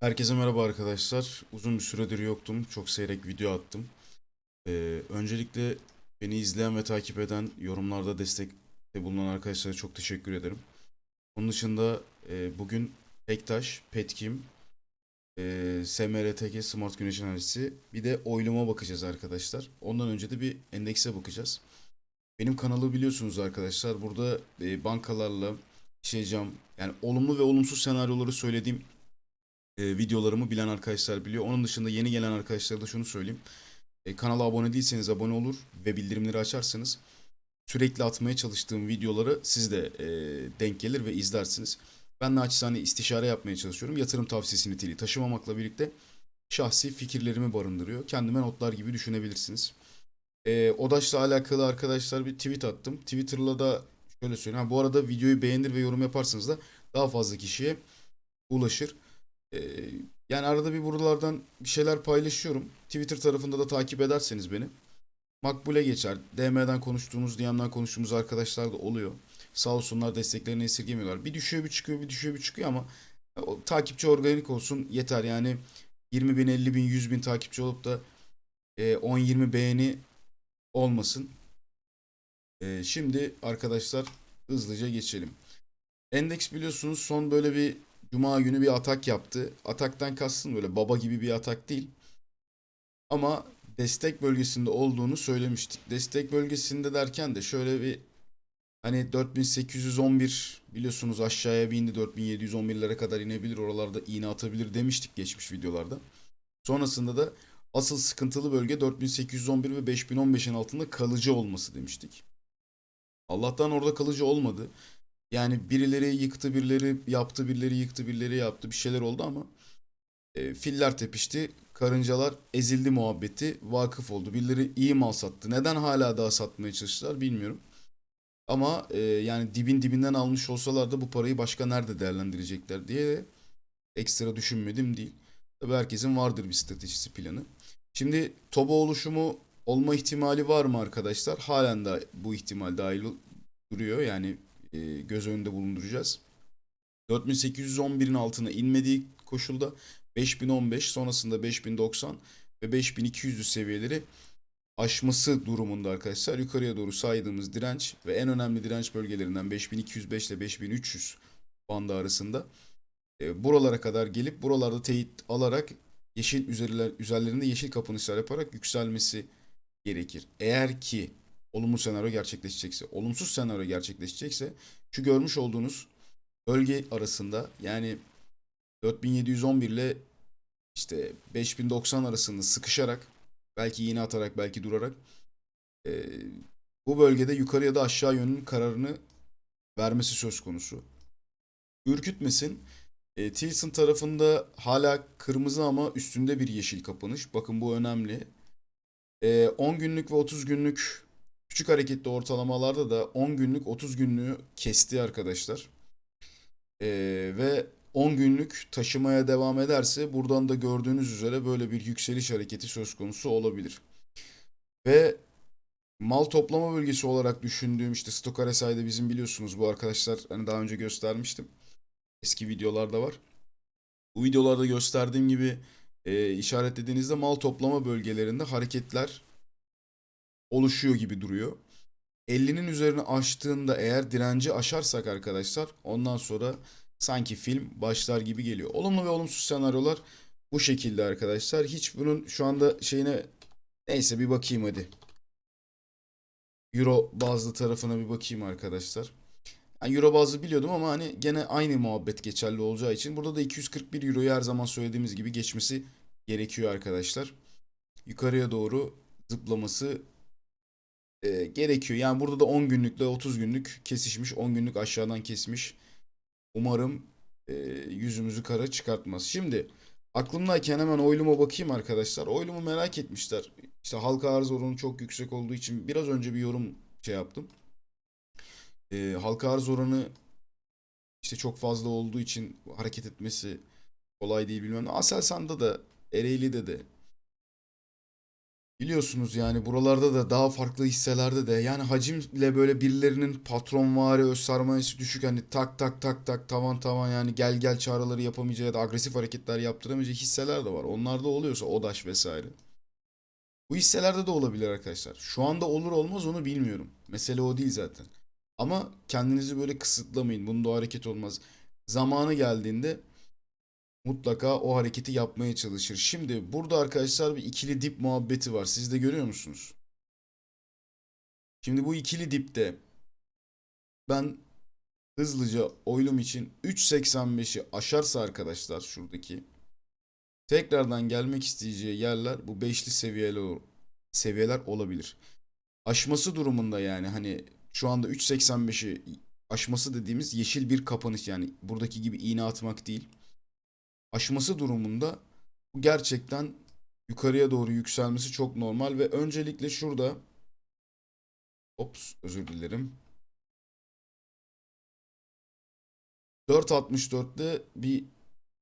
Herkese merhaba arkadaşlar. Uzun bir süredir yoktum. Çok seyrek video attım. Ee, öncelikle beni izleyen ve takip eden, yorumlarda destekte bulunan arkadaşlara çok teşekkür ederim. Onun dışında e, bugün Pektaş, Petkim, e, SMRTG Smart Güneş Analisi, bir de oyluma bakacağız arkadaşlar. Ondan önce de bir endekse bakacağız. Benim kanalı biliyorsunuz arkadaşlar. Burada e, bankalarla işleyeceğim, yani olumlu ve olumsuz senaryoları söylediğim e, videolarımı bilen arkadaşlar biliyor. Onun dışında yeni gelen arkadaşlara da şunu söyleyeyim. E, kanala abone değilseniz abone olur ve bildirimleri açarsanız sürekli atmaya çalıştığım videoları siz de e, denk gelir ve izlersiniz. Ben naçizane istişare yapmaya çalışıyorum. Yatırım tavsiyesi niteliği taşımamakla birlikte şahsi fikirlerimi barındırıyor. Kendime notlar gibi düşünebilirsiniz. E, Odaş'la alakalı arkadaşlar bir tweet attım. Twitter'la da şöyle söyleyeyim. Ha, bu arada videoyu beğenir ve yorum yaparsanız da daha fazla kişiye ulaşır. Ee, yani arada bir buralardan bir şeyler paylaşıyorum. Twitter tarafında da takip ederseniz beni. Makbule geçer. DM'den konuştuğumuz, DM'den konuştuğumuz arkadaşlar da oluyor. Sağ olsunlar desteklerini esirgemiyorlar. Bir düşüyor bir çıkıyor, bir düşüyor bir çıkıyor ama o takipçi organik olsun yeter. Yani 20 bin, 50 bin, 100 bin takipçi olup da e, 10-20 beğeni olmasın. E, şimdi arkadaşlar hızlıca geçelim. Endeks biliyorsunuz son böyle bir Cuma günü bir atak yaptı. Ataktan kastım böyle baba gibi bir atak değil. Ama destek bölgesinde olduğunu söylemiştik. Destek bölgesinde derken de şöyle bir hani 4811 biliyorsunuz aşağıya bir indi 4711'lere kadar inebilir. Oralarda iğne atabilir demiştik geçmiş videolarda. Sonrasında da asıl sıkıntılı bölge 4811 ve 5015'in altında kalıcı olması demiştik. Allah'tan orada kalıcı olmadı. Yani birileri yıktı, birileri yaptı, birileri yıktı, birileri yaptı. Bir şeyler oldu ama e, filler tepişti. Karıncalar ezildi muhabbeti vakıf oldu. Birileri iyi mal sattı. Neden hala daha satmaya çalıştılar bilmiyorum. Ama e, yani dibin dibinden almış olsalar da bu parayı başka nerede değerlendirecekler diye ekstra düşünmedim değil. Tabii herkesin vardır bir stratejisi planı. Şimdi TOBA oluşumu olma ihtimali var mı arkadaşlar? Halen de bu ihtimal dahil duruyor. Yani göz önünde bulunduracağız. 4811'in altına inmediği koşulda 5015 sonrasında 5090 ve 5200 seviyeleri aşması durumunda arkadaşlar yukarıya doğru saydığımız direnç ve en önemli direnç bölgelerinden 5205 ile 5300 bandı arasında e, buralara kadar gelip buralarda teyit alarak yeşil üzerler, üzerlerinde yeşil kapanışlar yaparak yükselmesi gerekir. Eğer ki olumlu senaryo gerçekleşecekse, olumsuz senaryo gerçekleşecekse şu görmüş olduğunuz bölge arasında yani 4711 ile işte 5090 arasında sıkışarak belki yine atarak belki durarak e, bu bölgede yukarı ya da aşağı yönün kararını vermesi söz konusu. Ürkütmesin. E, Tilson tarafında hala kırmızı ama üstünde bir yeşil kapanış. Bakın bu önemli. E, 10 günlük ve 30 günlük Küçük hareketli ortalamalarda da 10 günlük 30 günlüğü kesti arkadaşlar. Ee, ve 10 günlük taşımaya devam ederse buradan da gördüğünüz üzere böyle bir yükseliş hareketi söz konusu olabilir. Ve mal toplama bölgesi olarak düşündüğüm işte RSI'de bizim biliyorsunuz bu arkadaşlar hani daha önce göstermiştim. Eski videolarda var. Bu videolarda gösterdiğim gibi e, işaretlediğinizde mal toplama bölgelerinde hareketler oluşuyor gibi duruyor. 50'nin üzerine aştığında eğer direnci aşarsak arkadaşlar ondan sonra sanki film başlar gibi geliyor. Olumlu ve olumsuz senaryolar bu şekilde arkadaşlar. Hiç bunun şu anda şeyine neyse bir bakayım hadi. Euro bazlı tarafına bir bakayım arkadaşlar. Yani Euro bazlı biliyordum ama hani gene aynı muhabbet geçerli olacağı için burada da 241 Euro'yu her zaman söylediğimiz gibi geçmesi gerekiyor arkadaşlar. Yukarıya doğru zıplaması e, gerekiyor. Yani burada da 10 günlükle 30 günlük kesişmiş. 10 günlük aşağıdan kesmiş. Umarım e, yüzümüzü kara çıkartmaz. Şimdi aklımdayken hemen oyluma bakayım arkadaşlar. Oylumu merak etmişler. İşte halka arz oranı çok yüksek olduğu için biraz önce bir yorum şey yaptım. E, halka arz oranı işte çok fazla olduğu için hareket etmesi kolay değil bilmem. Aselsan'da da Ereğli'de de Biliyorsunuz yani buralarda da daha farklı hisselerde de yani hacimle böyle birilerinin patronvari öz sermayesi düşük hani tak tak tak tak tavan tavan yani gel gel çağrıları yapamayacağı ya da agresif hareketler yaptıramayacağı hisseler de var. Onlarda oluyorsa ODAŞ vesaire. Bu hisselerde de olabilir arkadaşlar. Şu anda olur olmaz onu bilmiyorum. Mesele o değil zaten. Ama kendinizi böyle kısıtlamayın. Bunda hareket olmaz. Zamanı geldiğinde mutlaka o hareketi yapmaya çalışır. Şimdi burada arkadaşlar bir ikili dip muhabbeti var. Siz de görüyor musunuz? Şimdi bu ikili dipte ben hızlıca oylum için 3.85'i aşarsa arkadaşlar şuradaki tekrardan gelmek isteyeceği yerler bu beşli seviyeler seviyeler olabilir. Aşması durumunda yani hani şu anda 3.85'i aşması dediğimiz yeşil bir kapanış yani buradaki gibi iğne atmak değil aşması durumunda gerçekten yukarıya doğru yükselmesi çok normal ve öncelikle şurada ops özür dilerim 4.64'te bir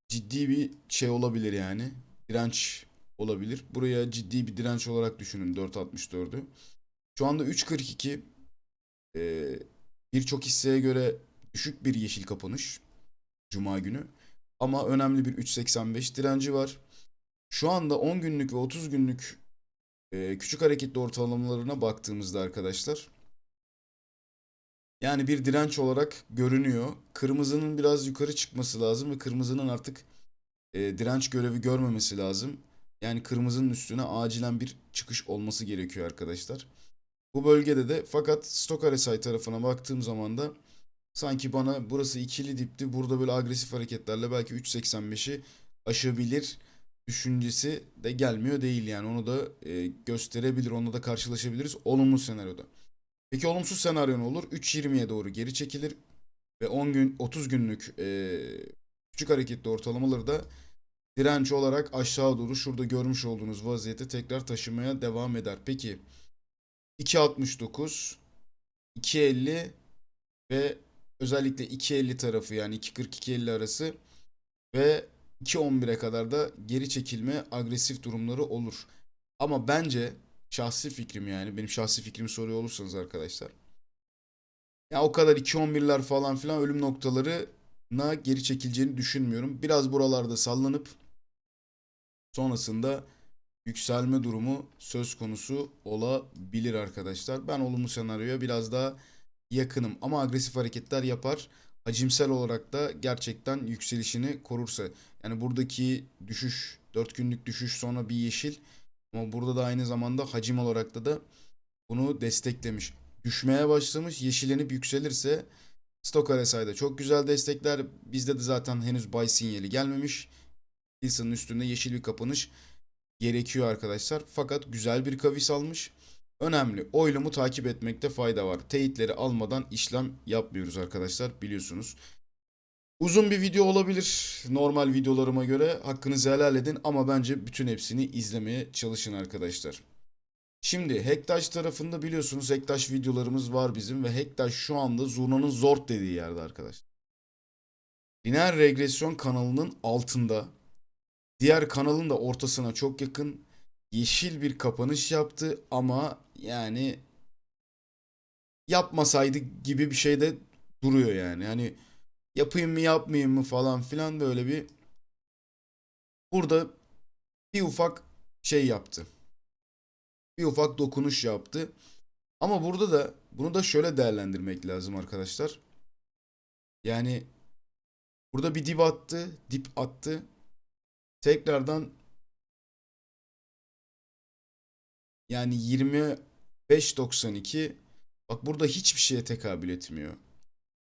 ciddi bir şey olabilir yani direnç olabilir. Buraya ciddi bir direnç olarak düşünün 4.64'ü. Şu anda 3.42 ee, birçok hisseye göre düşük bir yeşil kapanış Cuma günü. Ama önemli bir 3.85 direnci var. Şu anda 10 günlük ve 30 günlük e, küçük hareketli ortalamalarına baktığımızda arkadaşlar yani bir direnç olarak görünüyor. Kırmızının biraz yukarı çıkması lazım ve kırmızının artık e, direnç görevi görmemesi lazım. Yani kırmızının üstüne acilen bir çıkış olması gerekiyor arkadaşlar. Bu bölgede de fakat Stoch RSI tarafına baktığım zaman da sanki bana burası ikili dipti. Burada böyle agresif hareketlerle belki 3.85'i aşabilir düşüncesi de gelmiyor değil yani. Onu da e, gösterebilir, onunla da karşılaşabiliriz olumlu senaryoda. Peki olumsuz senaryo ne olur? 3.20'ye doğru geri çekilir ve 10 gün 30 günlük e, küçük hareketli ortalamaları da direnç olarak aşağı doğru şurada görmüş olduğunuz vaziyete tekrar taşımaya devam eder. Peki 2.69 2.50 ve özellikle 2.50 tarafı yani 2.40-2.50 arası ve 2.11'e kadar da geri çekilme agresif durumları olur. Ama bence şahsi fikrim yani benim şahsi fikrimi soruyor olursanız arkadaşlar. Ya o kadar 2.11'ler falan filan ölüm noktalarına geri çekileceğini düşünmüyorum. Biraz buralarda sallanıp sonrasında yükselme durumu söz konusu olabilir arkadaşlar. Ben olumlu senaryoya biraz daha yakınım ama agresif hareketler yapar. Hacimsel olarak da gerçekten yükselişini korursa. Yani buradaki düşüş 4 günlük düşüş sonra bir yeşil ama burada da aynı zamanda hacim olarak da da bunu desteklemiş. Düşmeye başlamış yeşillenip yükselirse Stock RSI'da çok güzel destekler. Bizde de zaten henüz buy sinyali gelmemiş. Wilson'ın üstünde yeşil bir kapanış gerekiyor arkadaşlar. Fakat güzel bir kavis almış. Önemli. Oylumu takip etmekte fayda var. Teyitleri almadan işlem yapmıyoruz arkadaşlar biliyorsunuz. Uzun bir video olabilir normal videolarıma göre. Hakkınızı helal edin ama bence bütün hepsini izlemeye çalışın arkadaşlar. Şimdi Hektaş tarafında biliyorsunuz Hektaş videolarımız var bizim ve Hektaş şu anda zurnanın zort dediği yerde arkadaşlar. Lineer regresyon kanalının altında Diğer kanalın da ortasına çok yakın yeşil bir kapanış yaptı ama yani yapmasaydı gibi bir şey de duruyor yani. Hani yapayım mı yapmayayım mı falan filan böyle bir burada bir ufak şey yaptı. Bir ufak dokunuş yaptı. Ama burada da bunu da şöyle değerlendirmek lazım arkadaşlar. Yani burada bir dip attı, dip attı. Tekrardan yani 25.92 bak burada hiçbir şeye tekabül etmiyor.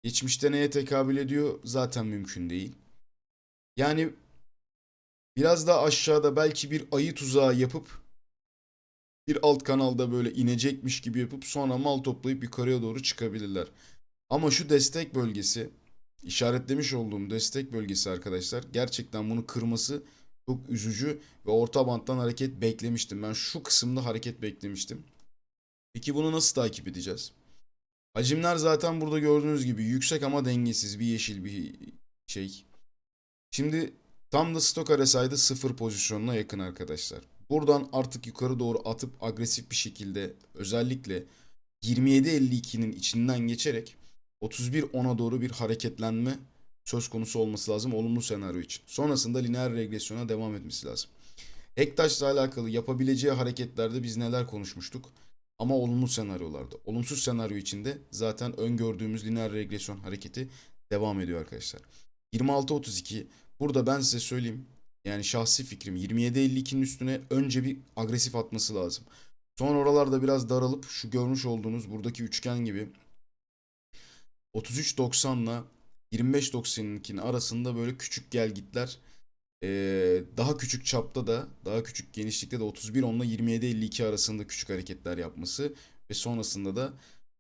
Geçmişte neye tekabül ediyor zaten mümkün değil. Yani biraz daha aşağıda belki bir ayı tuzağı yapıp bir alt kanalda böyle inecekmiş gibi yapıp sonra mal toplayıp yukarıya doğru çıkabilirler. Ama şu destek bölgesi işaretlemiş olduğum destek bölgesi arkadaşlar gerçekten bunu kırması çok üzücü ve orta banttan hareket beklemiştim. Ben şu kısımda hareket beklemiştim. Peki bunu nasıl takip edeceğiz? Hacimler zaten burada gördüğünüz gibi yüksek ama dengesiz bir yeşil bir şey. Şimdi tam da stok RSI'de sıfır pozisyonuna yakın arkadaşlar. buradan artık yukarı doğru atıp agresif bir şekilde özellikle 27.52'nin içinden geçerek 31.10'a doğru bir hareketlenme söz konusu olması lazım olumlu senaryo için. Sonrasında lineer regresyona devam etmesi lazım. Ektaş'la alakalı yapabileceği hareketlerde biz neler konuşmuştuk? Ama olumlu senaryolarda. Olumsuz senaryo içinde zaten öngördüğümüz lineer regresyon hareketi devam ediyor arkadaşlar. 26.32 burada ben size söyleyeyim. Yani şahsi fikrim 27.52'nin üstüne önce bir agresif atması lazım. Sonra oralarda biraz daralıp şu görmüş olduğunuz buradaki üçgen gibi 33.90 ile 25.92'nin arasında böyle küçük gelgitler ee, daha küçük çapta da daha küçük genişlikte de 31.10 ile 27.52 arasında küçük hareketler yapması ve sonrasında da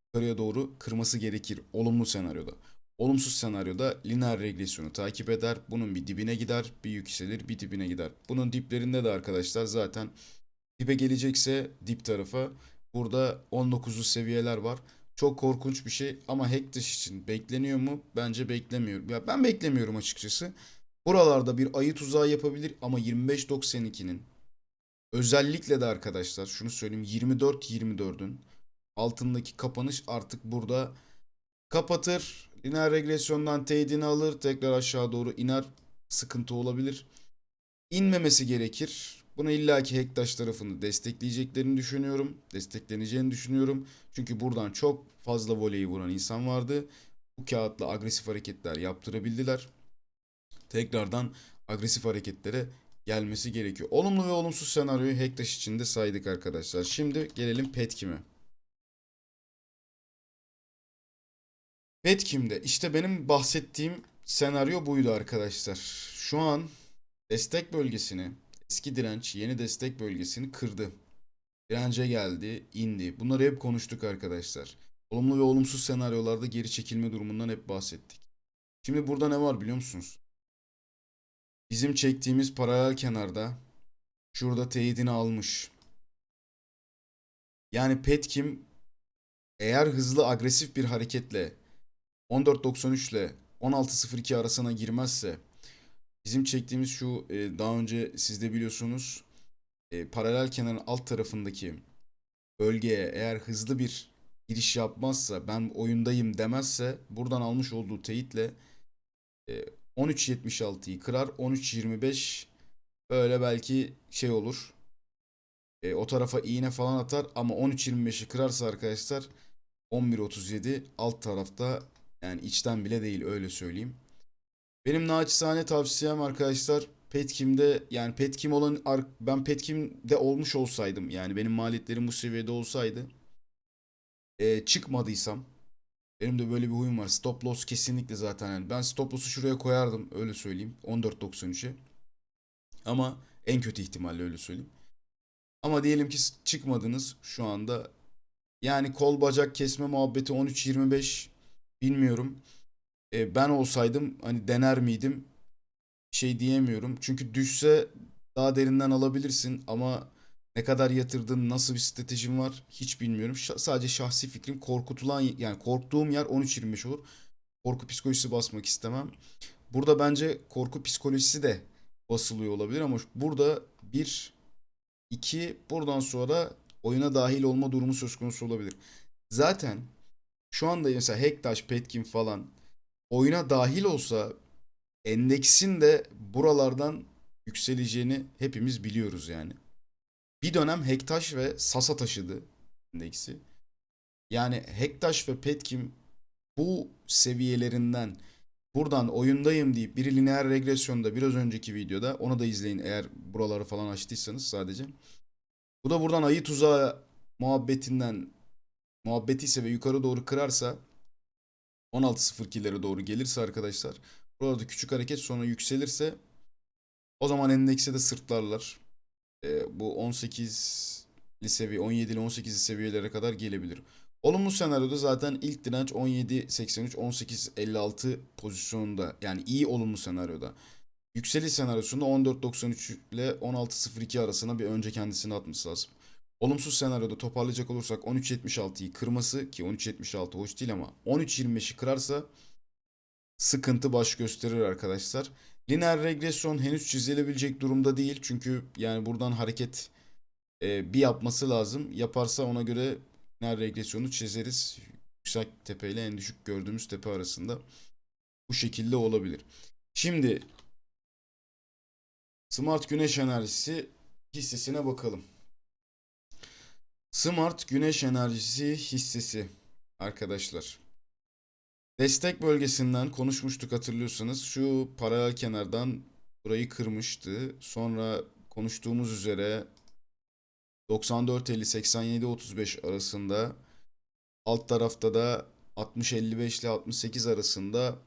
yukarıya doğru kırması gerekir olumlu senaryoda. Olumsuz senaryoda lineer regresyonu takip eder. Bunun bir dibine gider, bir yükselir, bir dibine gider. Bunun diplerinde de arkadaşlar zaten dibe gelecekse dip tarafa burada 19'lu seviyeler var. Çok korkunç bir şey ama Hektaş için bekleniyor mu? Bence beklemiyorum. Ya ben beklemiyorum açıkçası. Buralarda bir ayı tuzağı yapabilir ama 25.92'nin özellikle de arkadaşlar şunu söyleyeyim 24-24'ün altındaki kapanış artık burada kapatır. Lineer regresyondan teyidini alır. Tekrar aşağı doğru iner. Sıkıntı olabilir. İnmemesi gerekir. Bunu illaki Hektaş tarafını destekleyeceklerini düşünüyorum. Destekleneceğini düşünüyorum. Çünkü buradan çok fazla voleyi vuran insan vardı. Bu kağıtla agresif hareketler yaptırabildiler. Tekrardan agresif hareketlere gelmesi gerekiyor. Olumlu ve olumsuz senaryoyu Hektaş için de saydık arkadaşlar. Şimdi gelelim Petkim'e. Petkim'de işte benim bahsettiğim senaryo buydu arkadaşlar. Şu an destek bölgesini, eski direnç, yeni destek bölgesini kırdı. Dirence geldi, indi. Bunları hep konuştuk arkadaşlar. Olumlu ve olumsuz senaryolarda geri çekilme durumundan hep bahsettik. Şimdi burada ne var biliyor musunuz? Bizim çektiğimiz paralel kenarda şurada teyidini almış. Yani Petkim eğer hızlı agresif bir hareketle 14.93 ile 16.02 arasına girmezse bizim çektiğimiz şu e, daha önce siz de biliyorsunuz e, paralel kenarın alt tarafındaki bölgeye eğer hızlı bir giriş yapmazsa ben oyundayım demezse buradan almış olduğu teyitle e, 13.76'yı kırar 13.25 böyle belki şey olur e, o tarafa iğne falan atar ama 13.25'i kırarsa arkadaşlar 11.37 alt tarafta yani içten bile değil öyle söyleyeyim. Benim naçizane tavsiyem arkadaşlar Petkim'de yani Petkim olan ben Petkim'de olmuş olsaydım yani benim maliyetlerim bu seviyede olsaydı e, çıkmadıysam benim de böyle bir huyum var. Stop loss kesinlikle zaten yani ben stop loss'u şuraya koyardım öyle söyleyeyim 14.93'e. Ama en kötü ihtimalle öyle söyleyeyim. Ama diyelim ki çıkmadınız şu anda yani kol bacak kesme muhabbeti 13.25 bilmiyorum. E, ben olsaydım hani dener miydim? Şey diyemiyorum. Çünkü düşse daha derinden alabilirsin ama ne kadar yatırdın, nasıl bir stratejin var hiç bilmiyorum. Ş- sadece şahsi fikrim korkutulan yani korktuğum yer 13.25 olur. Korku psikolojisi basmak istemem. Burada bence korku psikolojisi de basılıyor olabilir ama burada bir iki buradan sonra oyuna dahil olma durumu söz konusu olabilir. Zaten şu anda mesela Hektaş, Petkin falan oyuna dahil olsa endeksin de buralardan yükseleceğini hepimiz biliyoruz yani. Bir dönem Hektaş ve Sasa taşıdı endeksi. Yani Hektaş ve Petkim bu seviyelerinden buradan oyundayım deyip biri lineer regresyonda biraz önceki videoda onu da izleyin eğer buraları falan açtıysanız sadece. Bu da buradan ayı tuzağı muhabbetinden muhabbeti ise ve yukarı doğru kırarsa 16.02'lere doğru gelirse arkadaşlar burada küçük hareket sonra yükselirse o zaman endekse de sırtlarlar. E, bu 18'li seviye 17'li 18'li seviyelere kadar gelebilir. Olumlu senaryoda zaten ilk direnç 17.83 18.56 pozisyonunda yani iyi olumlu senaryoda. Yükseliş senaryosunda 14.93 ile 16.02 arasına bir önce kendisini atması lazım. Olumsuz senaryoda toparlayacak olursak 13.76'yı kırması ki 13.76 hoş değil ama 13.25'i kırarsa sıkıntı baş gösterir arkadaşlar. Lineer regresyon henüz çizilebilecek durumda değil. Çünkü yani buradan hareket e, bir yapması lazım. Yaparsa ona göre ner regresyonu çizeriz. Yüksek tepe ile en düşük gördüğümüz tepe arasında bu şekilde olabilir. Şimdi Smart Güneş Enerjisi hissesine bakalım. Smart Güneş Enerjisi hissesi arkadaşlar. Destek bölgesinden konuşmuştuk hatırlıyorsanız. Şu paralel kenardan burayı kırmıştı. Sonra konuştuğumuz üzere 94.50-87.35 arasında alt tarafta da 60.55 ile 68 arasında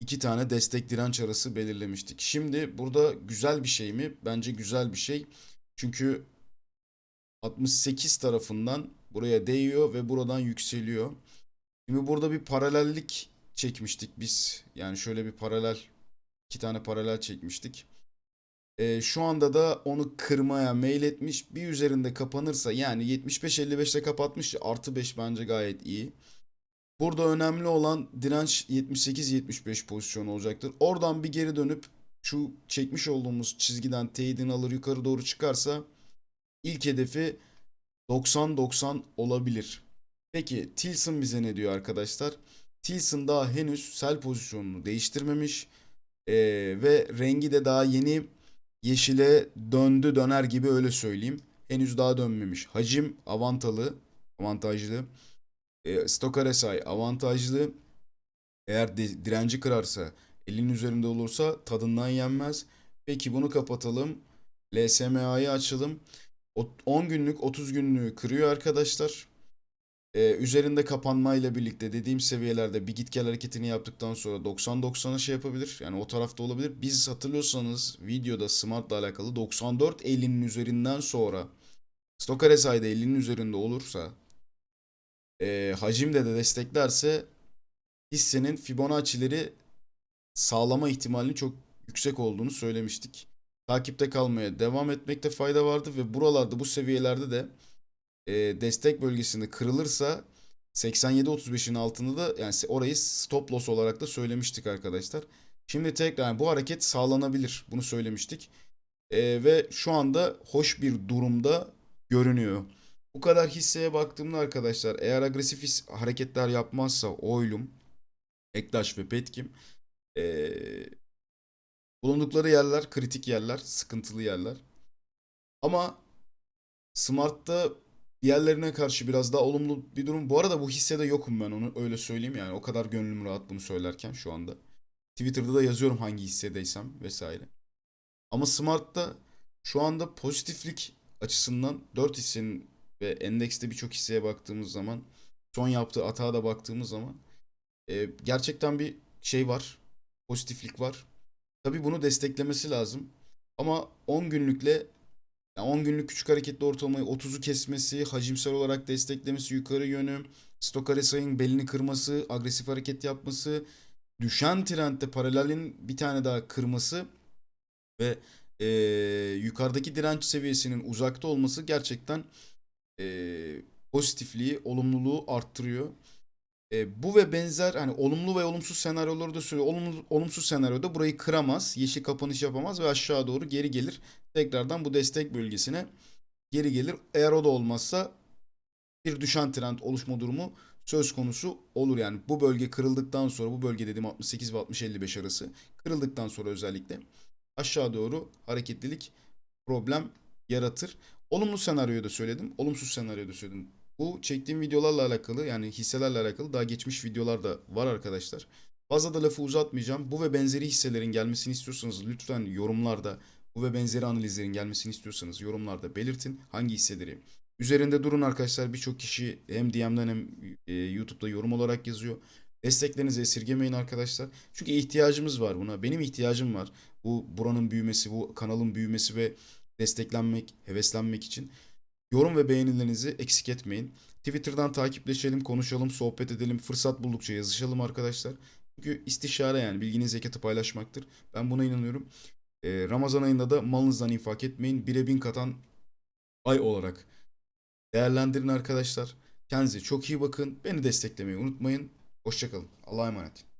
iki tane destek direnç arası belirlemiştik. Şimdi burada güzel bir şey mi? Bence güzel bir şey. Çünkü 68 tarafından buraya değiyor ve buradan yükseliyor. Şimdi burada bir paralellik çekmiştik biz. Yani şöyle bir paralel, iki tane paralel çekmiştik. Ee, şu anda da onu kırmaya meyletmiş. Bir üzerinde kapanırsa yani 75-55'te kapatmış. Artı 5 bence gayet iyi. Burada önemli olan direnç 78-75 pozisyon olacaktır. Oradan bir geri dönüp şu çekmiş olduğumuz çizgiden teyidini alır yukarı doğru çıkarsa ilk hedefi 90-90 olabilir. Peki Tilson bize ne diyor arkadaşlar? Tilson daha henüz sell pozisyonunu değiştirmemiş Ee, ve rengi de daha yeni yeşile döndü döner gibi öyle söyleyeyim. Henüz daha dönmemiş. Hacim avantalı, avantajlı. E, Stoker SI avantajlı. Eğer di- direnci kırarsa 50'nin üzerinde olursa tadından yenmez. Peki bunu kapatalım. LSMA'yı açalım. O- 10 günlük 30 günlüğü kırıyor arkadaşlar. Ee, üzerinde kapanmayla birlikte dediğim seviyelerde bir git gel hareketini yaptıktan sonra 90-90'a şey yapabilir. Yani o tarafta olabilir. Biz hatırlıyorsanız videoda Smart'la alakalı 94-50'nin üzerinden sonra Stoker SI'de 50'nin üzerinde olursa e, hacimde de desteklerse hissenin Fibonacci'leri sağlama ihtimalinin çok yüksek olduğunu söylemiştik. Takipte kalmaya devam etmekte fayda vardı ve buralarda bu seviyelerde de e, destek bölgesinde kırılırsa 87-35'in altında da yani orayı stop loss olarak da söylemiştik arkadaşlar. Şimdi tekrar yani bu hareket sağlanabilir. Bunu söylemiştik. E, ve şu anda hoş bir durumda görünüyor. Bu kadar hisseye baktığımda arkadaşlar eğer agresif his- hareketler yapmazsa Oylum, Ektaş ve Petkim e, bulundukları yerler kritik yerler, sıkıntılı yerler. Ama Smart'ta diğerlerine karşı biraz daha olumlu bir durum. Bu arada bu hissede yokum ben onu öyle söyleyeyim yani. O kadar gönlüm rahat bunu söylerken şu anda. Twitter'da da yazıyorum hangi hissedeysem vesaire. Ama Smart'ta şu anda pozitiflik açısından 4 hissenin ve endekste birçok hisseye baktığımız zaman son yaptığı atağa da baktığımız zaman e, gerçekten bir şey var. Pozitiflik var. Tabii bunu desteklemesi lazım. Ama 10 günlükle yani 10 günlük küçük hareketli ortalamayı 30'u kesmesi, hacimsel olarak desteklemesi yukarı yönü, Stoker SI'nin belini kırması, agresif hareket yapması, düşen trendde paralelin bir tane daha kırması ve e, yukarıdaki direnç seviyesinin uzakta olması gerçekten e, pozitifliği, olumluluğu arttırıyor. E, bu ve benzer hani olumlu ve olumsuz senaryoları da söylüyor. Olumlu, olumsuz senaryoda burayı kıramaz, yeşil kapanış yapamaz ve aşağı doğru geri gelir. Tekrardan bu destek bölgesine geri gelir. Eğer o da olmazsa bir düşen trend oluşma durumu söz konusu olur. Yani bu bölge kırıldıktan sonra bu bölge dediğim 68 ve 60-55 arası kırıldıktan sonra özellikle aşağı doğru hareketlilik problem yaratır. Olumlu senaryoyu da söyledim. Olumsuz senaryoyu da söyledim. Bu çektiğim videolarla alakalı yani hisselerle alakalı daha geçmiş videolar da var arkadaşlar. Fazla da lafı uzatmayacağım. Bu ve benzeri hisselerin gelmesini istiyorsanız lütfen yorumlarda bu ve benzeri analizlerin gelmesini istiyorsanız yorumlarda belirtin. Hangi hisseleri Üzerinde durun arkadaşlar. Birçok kişi hem DM'den hem e, YouTube'da yorum olarak yazıyor. Desteklerinizi esirgemeyin arkadaşlar. Çünkü ihtiyacımız var buna. Benim ihtiyacım var. Bu buranın büyümesi, bu kanalın büyümesi ve desteklenmek, heveslenmek için. Yorum ve beğenilerinizi eksik etmeyin. Twitter'dan takipleşelim, konuşalım, sohbet edelim. Fırsat buldukça yazışalım arkadaşlar. Çünkü istişare yani bilginin zekatı paylaşmaktır. Ben buna inanıyorum. Ee, Ramazan ayında da malınızdan infak etmeyin. Bire bin katan ay olarak değerlendirin arkadaşlar. Kendinize çok iyi bakın. Beni desteklemeyi unutmayın. Hoşçakalın. Allah'a emanet.